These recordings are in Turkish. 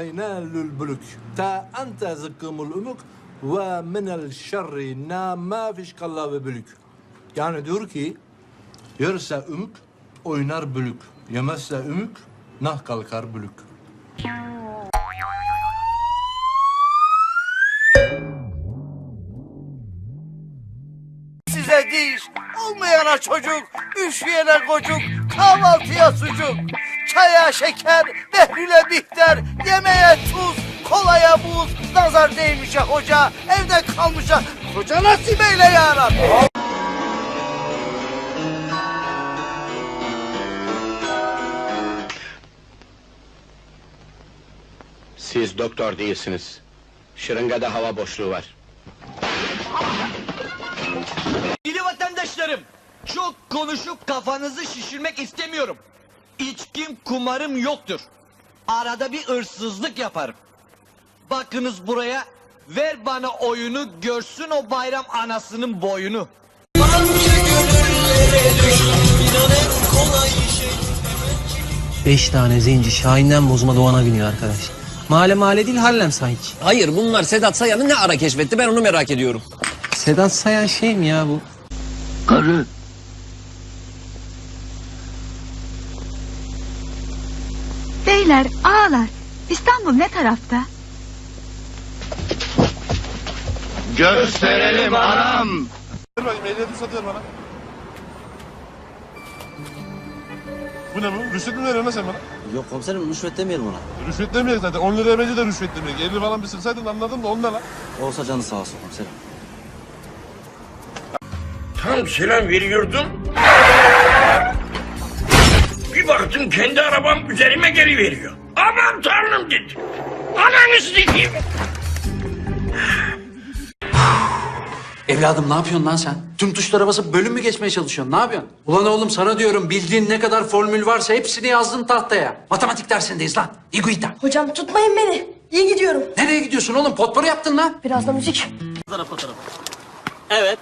ينال البلوك تا أنت زكم الأمك ومن الشر نا ما فيش كلا ببلük. Yani diyor ki yerse ümük oynar bülük. Yemezse ümük nah kalkar bülük. Size diş, olmayana çocuk, üşüyene kocuk, kahvaltıya sucuk, çaya şeker, behlüle bihter, yemeğe tuz, kolaya buz, nazar değmişe hoca, evde kalmışa, koca nasip eyle ya Rabbi. Siz doktor değilsiniz. Şırıngada hava boşluğu var. Sevgili vatandaşlarım, çok konuşup kafanızı şişirmek istemiyorum. İçkim, kumarım yoktur. Arada bir hırsızlık yaparım. Bakınız buraya, ver bana oyunu, görsün o bayram anasının boyunu. Beş tane zenci Şahin'den bozma Doğan'a biniyor arkadaş. Mahalle mahalle değil Harlem sanki. Hayır bunlar Sedat Sayan'ı ne ara keşfetti ben onu merak ediyorum. Sedat Sayan şey mi ya bu? Beyler, ağalar. İstanbul ne tarafta? Gösterelim anam! Ver bakayım ehliyeti satıyor bana. Bu ne bu? Rüşvet mi veriyorsun lan sen bana? Yok komiserim rüşvet demeyelim ona. Rüşvet demeyecek zaten. 10 liraya bence de rüşvet demeyecek. 50 falan bir sırsaydın anladım da on ne lan? Olsa canı sağ olsun komiserim. Tam selam veriyordum. Bir baktım kendi arabam üzerime geri veriyor. Aman tanrım dedim. Ananı sikeyim. Evladım ne yapıyorsun lan sen? Tüm tuşlara basıp bölüm mü geçmeye çalışıyorsun? Ne yapıyorsun? Ulan oğlum sana diyorum bildiğin ne kadar formül varsa hepsini yazdın tahtaya. Matematik dersindeyiz lan. İguita. Hocam tutmayın beni. İyi gidiyorum. Nereye gidiyorsun oğlum? Potpourri yaptın lan. Biraz da müzik. Evet,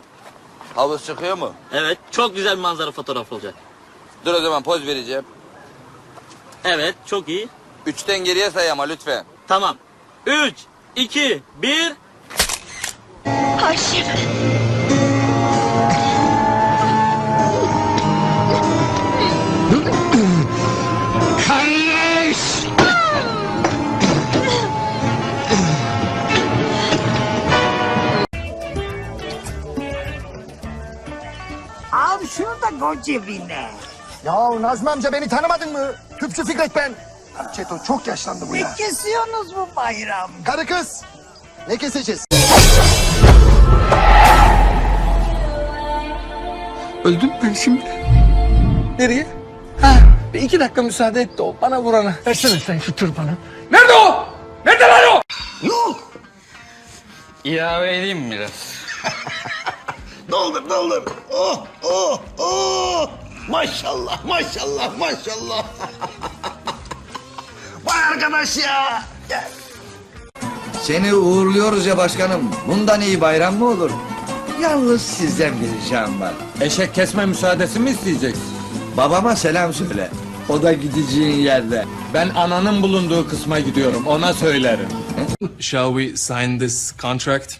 Havuz çıkıyor mu? evet. Çok güzel bir manzara fotoğrafı olacak. Dur o zaman poz vereceğim. Evet, çok iyi. Üçten geriye say ama lütfen. Tamam. Üç, iki, bir. Haşim. Al şunu da koy cebine. Ya Nazmi amca beni tanımadın mı? Tüpçü Fikret ben. Çeto çok yaşlandı bu Ne ya. kesiyorsunuz bu bayram? Karı kız. Ne keseceğiz? Öldüm ben şimdi. Nereye? Ha, bir iki dakika müsaade et de o bana vurana. Versene sen şu tırpanı. Nerede o? Nerede lan o? Yok. İlave edeyim mi biraz? Doldur doldur. Oh oh oh. Maşallah maşallah maşallah. Vay arkadaş ya. Gel. Seni uğurluyoruz ya başkanım. Bundan iyi bayram mı olur? Yalnız sizden bir ricam var. Eşek kesme müsaadesi mi isteyeceksin? Babama selam söyle. O da gideceğin yerde. Ben ananın bulunduğu kısma gidiyorum. Ona söylerim. Shall we sign this contract?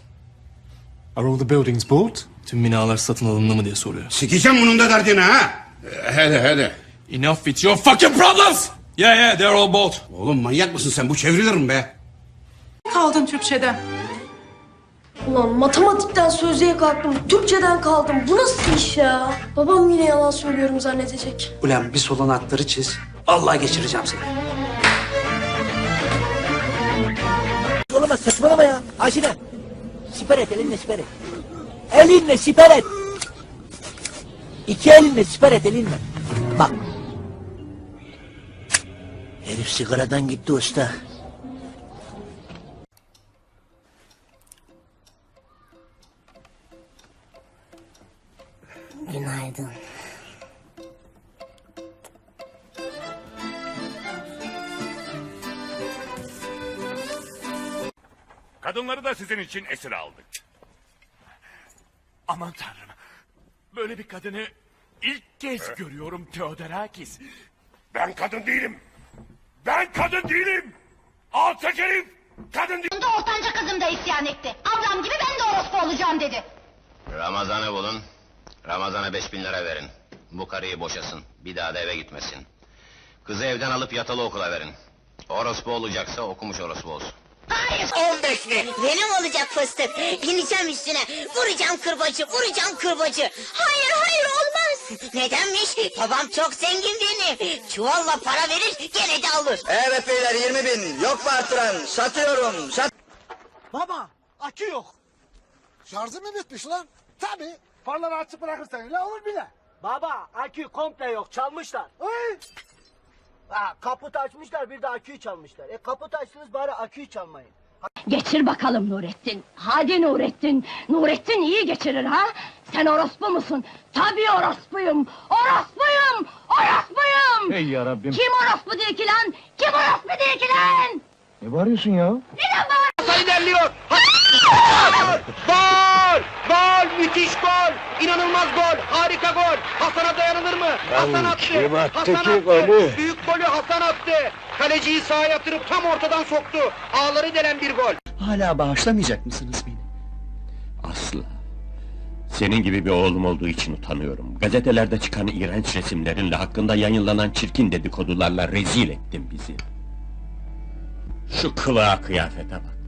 Are all the buildings bought? Tüm binalar satın alındı mı diye soruyor. Sikeceğim bunun da derdini ha. Hele hele. Enough with your fucking problems! Yeah yeah they're all bought. Oğlum manyak mısın sen bu çevrilir mi be? Kaldım Türkçeden. Ulan matematikten sözlüğe kalktım. Türkçeden kaldım. Bu nasıl iş ya? Babam yine yalan söylüyorum zannedecek. Ulan bir solun hatları çiz. Allah geçireceğim seni. Saçmalama saçmalama ya. Aşine. Siper et elinle siper et. Elinle siper et. İki elinle siper et elinle. Bak. Herif sigaradan gitti usta. Günaydın. Kadınları da sizin için esir aldık. Aman tanrım. Böyle bir kadını ilk kez görüyorum Theodorakis. Ben kadın değilim. Ben kadın değilim. Alçak herif! Kadın Bunda ortanca kızım da isyan etti. Ablam gibi ben de orospu olacağım dedi. Ramazan'ı bulun. Ramazan'a beş bin lira verin. Bu karıyı boşasın. Bir daha da eve gitmesin. Kızı evden alıp yatılı okula verin. Orospu olacaksa okumuş orospu olsun. Hayır. 15 mi? Benim olacak fıstık. Bineceğim üstüne. Vuracağım kırbacı, vuracağım kırbacı. Hayır, hayır olmaz. Nedenmiş? Babam çok zengin benim. Çuvalla para verir, gene de alır. Evet beyler 20 bin. Yok mu arttıran? Satıyorum. Sat. Baba akü yok. Şarjı mı bitmiş lan? Tabii. Farları açık bırakırsan öyle olur bile. Baba akü komple yok çalmışlar. Ha, kaput açmışlar bir de aküyü çalmışlar. E kaput açtınız bari aküyü çalmayın. Geçir bakalım Nurettin. Hadi Nurettin. Nurettin iyi geçirir ha? Sen orospu musun? Tabii orospuyum. Orospuyum. Orospuyum. Ey yarabbim. Kim orospu değil ki lan? Kim orospu değil ki lan? Ne bağırıyorsun ya? Neden bağır? ilerliyor. Gol! Gol! Müthiş gol! İnanılmaz gol! Harika gol! Hasan'a dayanılır mı? Hasan attı! Hasan attı! Büyük golü Hasan attı! Kaleciyi sağa yatırıp tam ortadan soktu. Ağları delen bir gol. Hala bağışlamayacak mısınız beni? Asla. Senin gibi bir oğlum olduğu için utanıyorum. Gazetelerde çıkan iğrenç resimlerinle hakkında yayınlanan çirkin dedikodularla rezil ettin bizi. Şu kılığa kıyafete bak.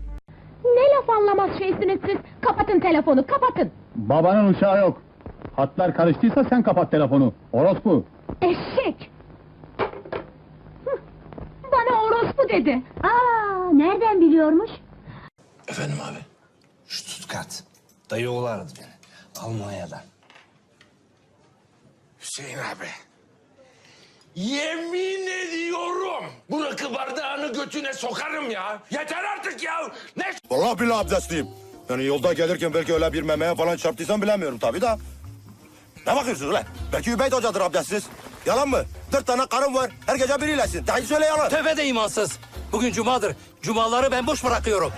Anlamaz şeysiniz siz. Kapatın telefonu kapatın. Babanın uçağı yok. Hatlar karıştıysa sen kapat telefonu. Orospu. Eşek. Hıh, Bana orospu dedi. Aa, nereden biliyormuş? Efendim abi. Stuttgart. Dayı oğlu aradı beni. Almanya'dan. Hüseyin abi. Yemin ediyorum! Bu rakı bardağını götüne sokarım ya! Yeter artık ya! Ne Vallahi billahi abdestliyim. Yani yolda gelirken belki öyle bir memeye falan çarptıysam bilemiyorum tabii da. Ne bakıyorsunuz lan? Belki Übeyt Hoca'dır abdestsiz. Yalan mı? Dört tane karım var. Her gece biriylesin. Daha söyle yalan. Tövbe de imansız. Bugün cumadır. Cumaları ben boş bırakıyorum.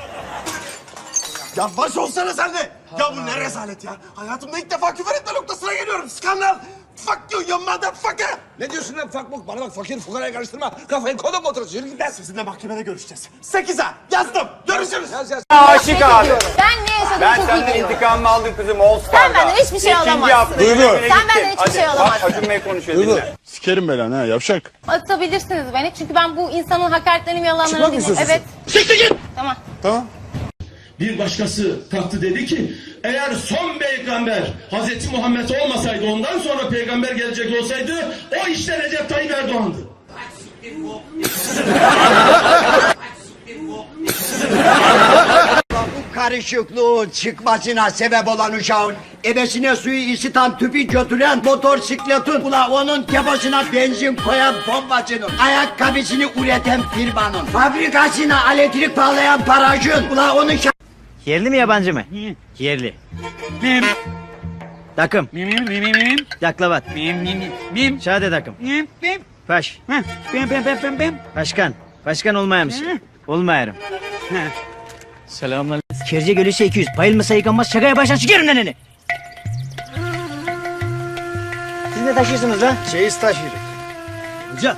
Ya baş olsana sen de. Ya bu ne rezalet ya. Hayatımda ilk defa küfür etme noktasına geliyorum. Skandal. Fuck you, you motherfucker. Ne diyorsun lan fuck bok? Bana bak fakir fukaraya karıştırma. Kafayı kodum oturursun. Yürü git lan. Sizinle mahkemede görüşeceğiz. Sekize yazdım. Görüşürüz. Yaz yaz. Aşık abi. Ben ne yaşadığımı çok iyi biliyorum. intikamımı aldım kızım All Sen benden hiçbir şey alamazsın. Duygu. Sen benden hiçbir şey alamazsın. Acun Bey konuşuyor dinle. Sikerim belanı ha yavşak. Atabilirsiniz beni çünkü ben bu insanın hakaretlerini yalanlarını dinliyorum. Evet. Siktir git. Tamam. Tamam. Bir başkası kalktı dedi ki eğer son peygamber Hazreti Muhammed olmasaydı ondan sonra peygamber gelecek olsaydı o işte Recep Tayyip Erdoğan'dı. Bu karışıklığın çıkmasına sebep olan uşağın ebesine suyu ısıtan tüpü götüren motosikletin ula onun tepasına benzin koyan bombacının ayakkabısını üreten firmanın fabrikasına elektrik bağlayan parajın ula onun Yerli mi yabancı mı? Yerli. Mim. Takım. Mim mim mim mim. Yaklavat. Mim mim mim. Şahane takım. Mim mim. Paş. Bim bim bim bim bim. Başkan. Başkan olmayamış. Olmayarım. Selamlar. Kerce gölüse 200. Bayılmasa yıkanmaz şakaya baştan çıkarım neneni. Siz ne taşıyorsunuz lan? Çeyiz taşıyoruz. Hoca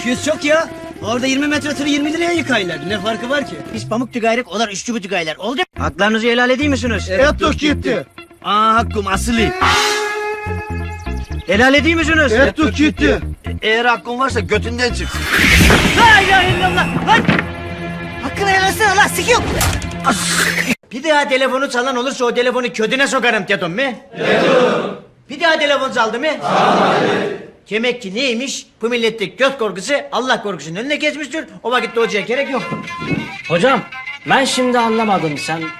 200 çok ya. Orada 20 metre tırı 20 liraya yıkayırlar. Ne farkı var ki? Biz pamuk tügayrık, onlar üç çubuk tügaylar. Oldu. Haklarınızı helal edeyim misiniz? Evet yok gitti. Aa hakkım asılı. Helal edeyim misiniz? Evet yok gitti. Eğer hakkın varsa götünden çıksın. La ilahe illallah. Lan! Hakkını helal etsene lan sikiyor. Bir daha telefonu çalan olursa o telefonu ködüne sokarım dedim mi? Dedim. Bir daha telefon çaldı mı? Demek ki neymiş? Bu milletteki göz korkusu Allah korkusunun önüne geçmiştir. O vakitte hocaya gerek yok. Hocam ben şimdi anlamadım sen